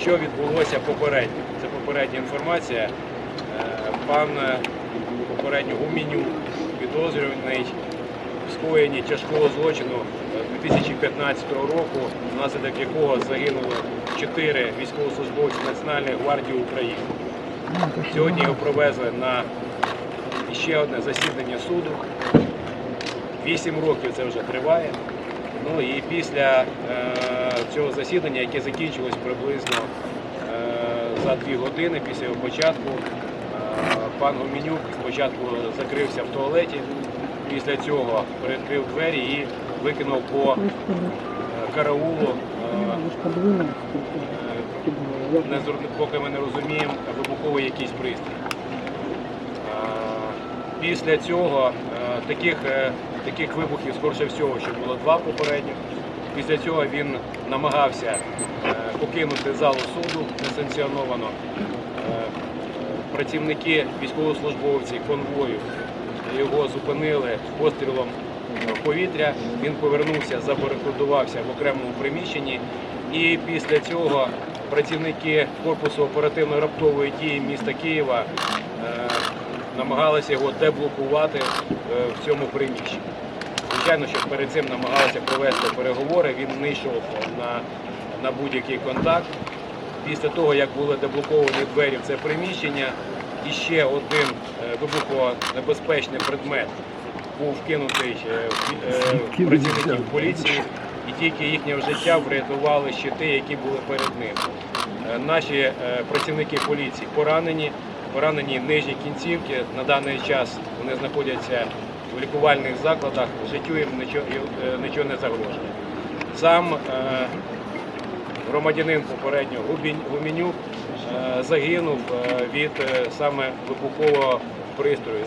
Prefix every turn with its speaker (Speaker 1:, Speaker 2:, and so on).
Speaker 1: що відбулося попередньо. Це попередня інформація. Е, Пан е, попередньо Гумінюк, підозрюваний в скоєнні тяжкого злочину е, 2015 року, внаслідок якого загинуло чотири військовослужбовці Національної гвардії України. Сьогодні його провезли на ще одне засідання суду. Вісім років це вже триває. Ну і після е, цього засідання, яке закінчилось приблизно е, за дві години після його початку, е, пан Гомінюк спочатку закрився в туалеті, після цього перекрив двері і викинув по е, караулу. поки ми не розуміємо, вибуховий якийсь пристрій. Після цього таких, таких вибухів, скорше всього, що було два попередніх. Після цього він намагався е, покинути залу суду несанкціоновано. Е, Працівники, військовослужбовці конвою його зупинили пострілом повітря. Він повернувся, забарикадувався в окремому приміщенні. І після цього працівники корпусу оперативної раптової дії міста Києва е, намагалися його деблокувати в цьому приміщенні. Звичайно, що перед цим намагалися провести переговори, він не йшов на, на будь-який контакт. Після того, як були деблоковані двері в це приміщення, іще один е, вибухонебезпечний предмет був вкинутий е, е, працівників поліції, і тільки їхнє життя врятували щити, які були перед ним. Наші працівники поліції поранені, поранені нижні кінцівки. На даний час вони знаходяться в лікувальних закладах, життю їм нічого, е, не загрожує. Сам е, громадянин попередньо гуміню е, загинув від саме вибухового пристрою.